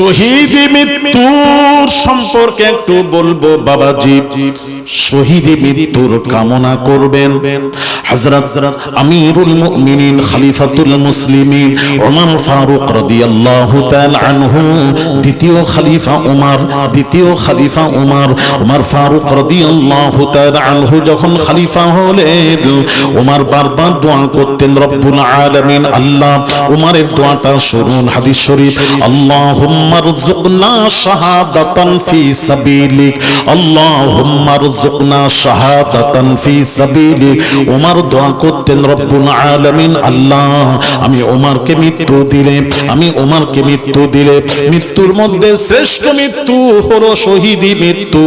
শহীদ মৃত্যুর সম্পর্কে একটু বলব, বাবাজি, শহীদ মৃত্যুর কামনা করবেন। হযরত আমিরুল মুমিনিন, খলিফাতুল মুসলিমিন, ওমর ফারুক রাদিয়াল্লাহু তাআলা আনহু, দ্বিতীয় খলিফা ওমর, দ্বিতীয় খলিফা ওমর ওমর ফারুক রাদিয়াল্লাহু তাআলা আনহু যখন খলিফা হলেন, ওমর বারবার দোয়া করতেন, রব্বুল আলামিন, আল্লাহ, ওমরের দোয়াটা শুনুন, হাদিস শরীফ, আল্লাহুম্মা আমি মৃত্যু দিলে, আমি মৃত্যু দিলে, মৃত্যুর মধ্যে শ্রেষ্ঠ মৃত্যু হলো শহীদি মৃত্যু।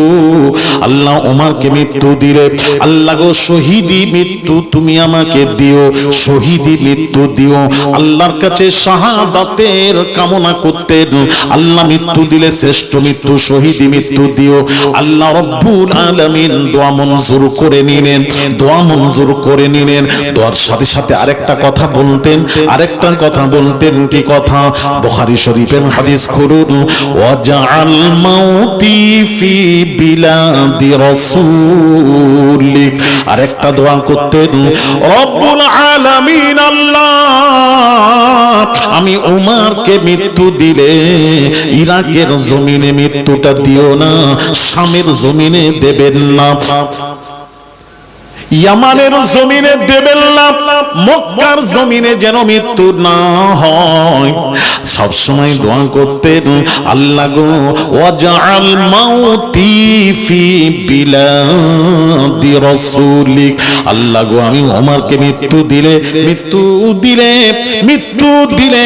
আল্লাহ ওমরকে মৃত্যু দিলে, আল্লাহ গো শহীদি মৃত্যু তুমি আমাকে দিও, শহীদি মৃত্যু দিও। আল্লাহর কাছে শাহাদাতের কামনা করতেন আল্লাহ মৃত্যু দিলে শ্রেষ্ঠ মৃত্যু, শহীদি মৃত্যু দিও। আল্লাহ রব্বুল আলামিন দোয়া মঞ্জুর করে নিলেন, দোয়া মঞ্জুর করে নিলেন। দোয়ার সাথে সাথে আরেকটা কথা বলতেন, আরেকটা কথা বলতেন কি কথা? বুখারী শরীফের হাদিস খুলুন, ওয়াজআল মাউতি ফি বিলাদি রাসূলিক। আরেকটা দোয়া করতেন, রব্বুল আলামিন আল্লাহ, আমি উমারকে মৃত্যু দিলে ইরাকের জমিনে মৃত্যুটা দিও না স্বামীর জমিনে দেবেন না। ইয়ামানের জমিনে দেবেন না, মক্কার জমিনে যেন মৃত্যু না হয়। সব সময় দোয়া করতেন, আল্লাহ গো, ওয়াজআল মাউতি ফি বিলাদি রাসূলিক। আল্লাহ গো, আমি ওমরকে মৃত্যু দিলে মৃত্যু দিলে মৃত্যু দিলে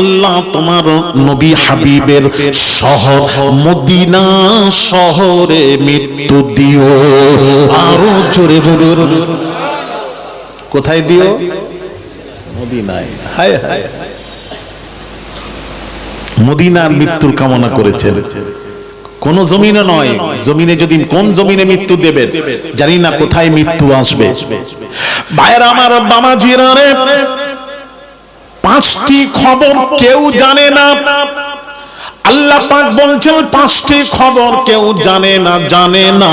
আল্লাহ তোমার নবী হাবিবের শহর, মদিনা শহরে মৃত্যু দিও। আরও জোরে বলুন কোথায় দিও? মদিনায়। হায় হায় মদিনার মৃত্যুর কামনা করেছেন। কোন জমিনে নয়। জমিনে যদি কোন জমিনে মৃত্যু দেবেন জানি না কোথায় মৃত্যু আসবে। ভাইয়ের আমার বামাজিরা রে, পাঁচটি খবর কেউ জানে না। আল্লাহ পাক বলছেন, পাঁচটি খবর কেউ জানে না জানে না।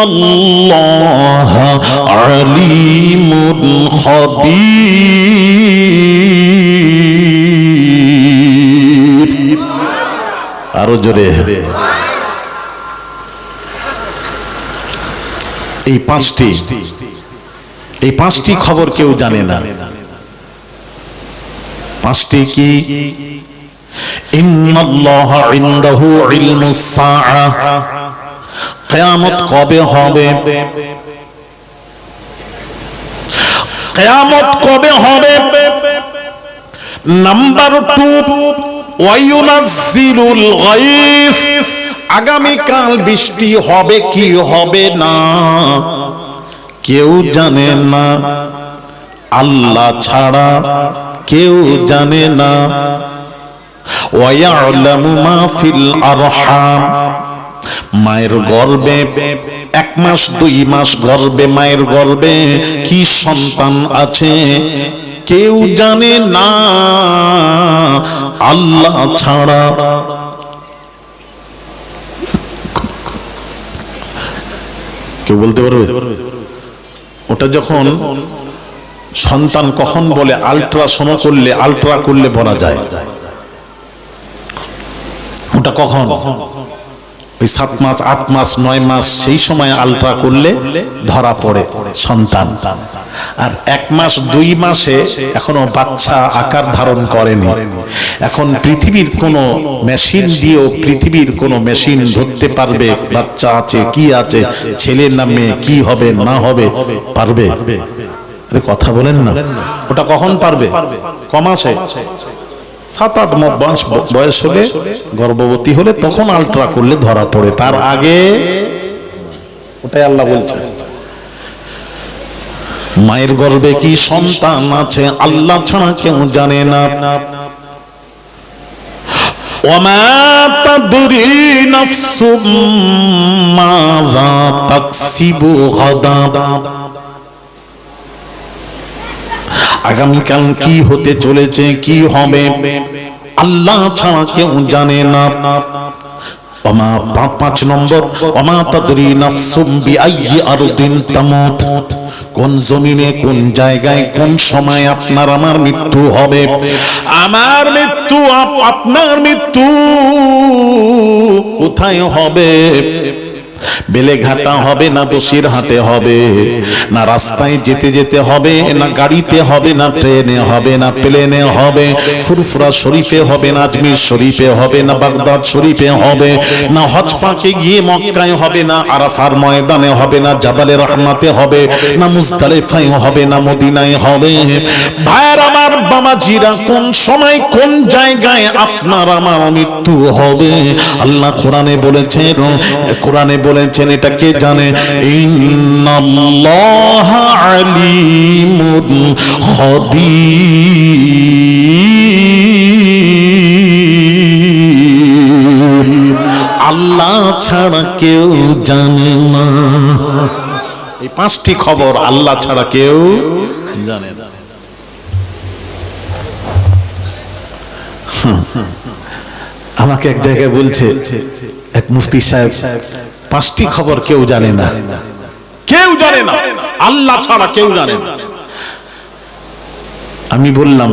الله عليم خبير আরো জোরে এই পাঁচটি এই পাঁচটি খবর কেউ জানে না পাঁচটি কি ইন্নাল্লাহ ইনদাহু ইলমুস সাআ কিয়ামত কবে হবে? কিয়ামত কবে হবে? নাম্বার টু ওয়ায়ুনাজ্জিলুল গায়স আগামীকাল বৃষ্টি হবে কি হবে না? কেউ জানে না। আল্লাহ ছাড়া কেউ জানে না। ওয়ায়ালামু মা ফিল আরহাম। মায়ের গর্বে, এক মাস, দুই মাস গর্বে মায়ের গর্বে কি সন্তান আছে কেউ জানে না। আল্লাহ ছাড়া কেউ বলতে পারবে? ওটা যখন সন্তান কখন বলে আলট্রাসোনো করলে, আলট্রা করলে বলা যায়। ওটা কখন? ওই সাত মাস, আট মাস, নয় মাস সেই সময় আলট্রা করলে ধরা পড়ে সন্তান। আর এক মাস, দুই মাসে এখনও বাচ্চা আকার ধারণ করেনি। এখন পৃথিবীর কোনো মেশিন দিয়েও পৃথিবীর কোনো মেশিন ধরতে পারবে, বাচ্চা আছে, কি আছে ছেলের নামে কি হবে না হবে, পারবে? কথা বলেন না। ওটা কখন পারবে? কমাসে? সাত আট মাস বয়স হলে গর্ভবতী হলে তখন আলট্রা করলে ধরা পড়ে তার আগে ওটাই আল্লাহ বলছে মায়ের গর্ভে কি সন্তান আছে আল্লাহ ছাড়া কেউ জানে না وما تدري نفس ماذا تكسب غدا আগামীকাল কি হতে চলেছে, কি হবে? আল্লাহ ছাড়া কেউ জানে না। অমা পাঁচ নম্বর অমা তাদরি নাফসুম বিআইয়ি আরদিন তামুত। কোন জমিনে, কোন জায়গায়, কোন সময় আপনার আমার মৃত্যু হবে? আমার মৃত্যু, আপ- আপনার মৃত্যু কোথায় হবে? বেলেঘাটা হবে না বসির হাটে হবে। না রাস্তায় যেতে যেতে হবে, না গাড়িতে হবে, না ট্রেনে হবে, না প্লেনে হবে। ফুরফুরা শরীফে হবে না আজমির শরীফে হবে, না বাগদাদ শরীফে হবে। না হজ পাকে গিয়ে মক্কায় হবে, না আরাফার ময়দানে হবে, না জাবালে রহমাতে হবে, না মুজদালিফায় হবে, না মদিনায় হবে। ভাইয়ের আমার বাবাজিরা কোন সময় কোন জায়গায় আপনার আমার মৃত্যু হবে? আল্লাহ কোরআনে বলেছেন, কোরআনে বলেছেন, এটা কে জানে? ইন্নাল্লাহ আল্লাহ ছাড়া কেউ জানে না। এই পাঁচটি খবর আল্লাহ ছাড়া কেউ জানে আমাকে এক জায়গায় বলছে, এক মুফতি সাহেব পাঁচটি খবর কেউ জানে না। কেউ জানে না। আল্লাহ ছাড়া কেউ জানে না। আমি বললাম,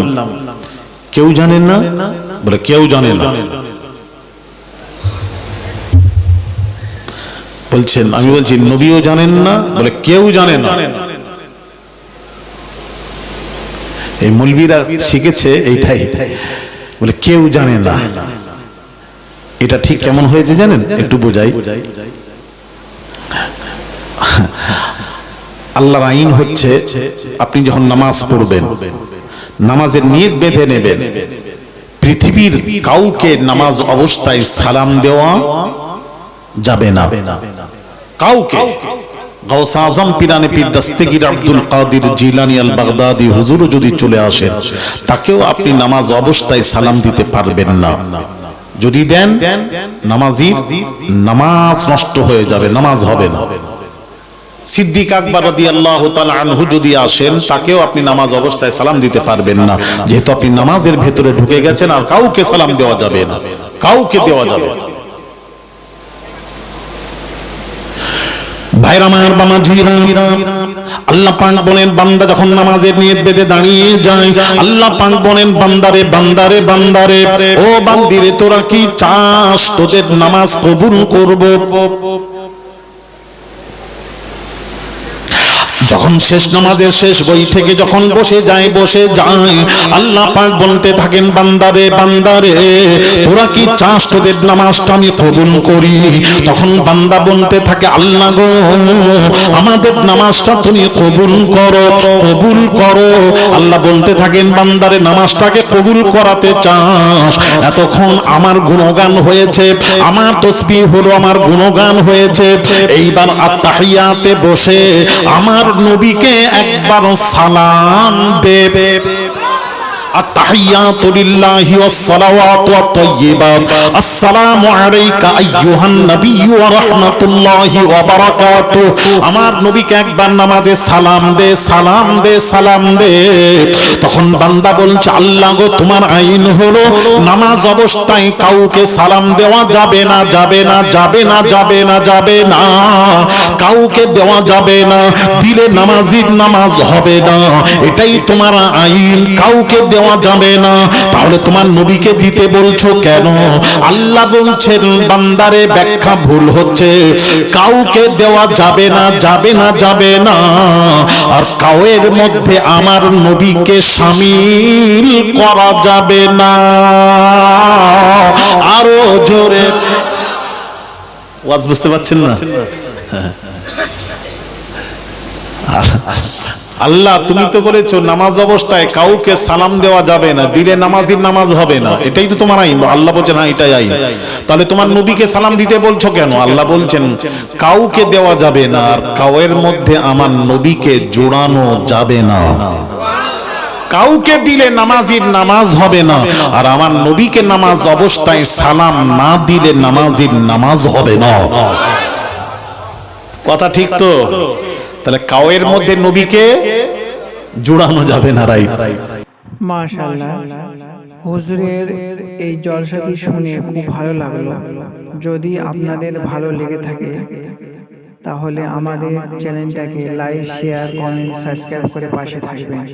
কেউ জানেন না? বলে, কেউ জানে না। বলছেন, আমি বলছি, নবীও জানেন না? বলে, কেউ জানে না। এই মুলবিরা শিখেছে এইটাই। বলে, কেউ জানে না। এটা ঠিক কেমন হয়েছে জানেন? একটু বোঝাই। আল্লাহর আইন হচ্ছে আপনি যখন নামাজ পড়বেন, নামাজের নিয়ত বেঁধে নেবেন, পৃথিবীর কাউকে নামাজ অবস্থায় সালাম দেওয়া যাবে না। কাউকে যদি চলে তাকেও আপনি নামাজ অবস্থায় সালাম দিতে পারবেন যদি দেন নামাজ নষ্ট হয়ে যাবে, নামাজ হবে না। সিদ্দিক আকবর রাদিয়াল্লাহু তাআলা আনহু যদি আসেন, তাকেও আপনি নামাজ অবস্থায় সালাম দিতে পারবেন না। যেহেতু আপনি নামাজের ঢুকে গেছেন, আর কাউকে সালাম দেওয়া যাবে না। কাউকে দেওয়া যাবে ভাইরা, মায়ের বামা আল্লাহ পাক বলেন, বান্দা যখন নামাজের নিয়ত বেঁধে দাঁড়িয়ে যায়, আল্লাহ পাক বলেন, বান্দারে বান্দারে বান্দারে, ও বান্দিরে, তোরা কি চাস? তোদের নামাজ কবুল করব? যখন শেষ নামাজের শেষ বই থেকে যখন বসে যায় বসে যায়, আল্লাহ পাক বলতে থাকেন, বান্দারে বান্দারে, তোরা কি চাস তোদের নামাজটা আমি কবুল করি? তখন বান্দা বলতে থাকে, আল্লাহ গো, আমাদের নামাজটা তুমি কবুল করো কবুল করো। আল্লাহ বলতে থাকেন, বান্দারে, নামাজটাকে কবুল করাতে চাস। এতক্ষণ আমার গুণগান হয়েছে, আমার তসবি হলো আমার গুণগান হয়েছে। এইবার আত্মাহিয়াতে বসে আমার নবীকে একবার সালাম দেবে। التحيات لله والصلوات والطيبات السلام عليك أيها النبي ورحمة الله وبركاته আমার নবীকে একবার নামাজে সালাম দে সালাম দে সালাম দে তখন বান্দা বলছে আল্লাহ গো তোমার আইন হলো নামাজ অবস্থায় কাউকে সালাম দেওয়া যাবে না যাবে না যাবে না যাবে না যাবে না কাউকে দেওয়া যাবে না দিলে নামাজির নামাজ হবে না এটাই তোমার আইন কাউকে দেওয়া যাবে না। তাহলে তোমার নবীকে দিতে বলছো কেন? আল্লাহ বলছেন, বান্দারে, ব্যাখ্যা ভুল হচ্ছে। কাউকে দেওয়া যাবে না যাবে না যাবে না। আর কাউয়ের মধ্যে আমার নবীকে সামিল করা যাবে না। আরও জোরে। ওয়াজ বুঝতে পারছেন না? আল্লাহ, তুমি তো বলেছ নামাজ অবস্থায় কাউকে সালাম দেওয়া যাবে না, দিলে নামাজির নামাজ হবে না। এটাই তো তোমার আইন। আল্লাহ বলছেন না এটাই আইন। তাহলে তোমার নবীকে সালাম দিতে বলছো কেন? আল্লাহ বলছেন, কাউকে দেওয়া যাবে না, আর কাউয়ের মধ্যে আমার নবীকে জোড়ানো যাবে না। কাউকে দিলে নামাজির নামাজ হবে না, আর আমার নবীকে নামাজ অবস্থায় সালাম না দিলে নামাজির নামাজ হবে না। কথা ঠিক তো? তাহলে কাউয়ের মধ্যে নবীকে জোড়ানো যাবে না রাই মাশাআল্লাহ। হুজুরের এই জলসাটি শুনে খুব ভালো লাগল। যদি আপনাদের ভালো লেগে থাকে তাহলে আমাদের চ্যানেলটাকে লাইক শেয়ার কমেন্ট সাবস্ক্রাইব করে পাশে থাকবেন।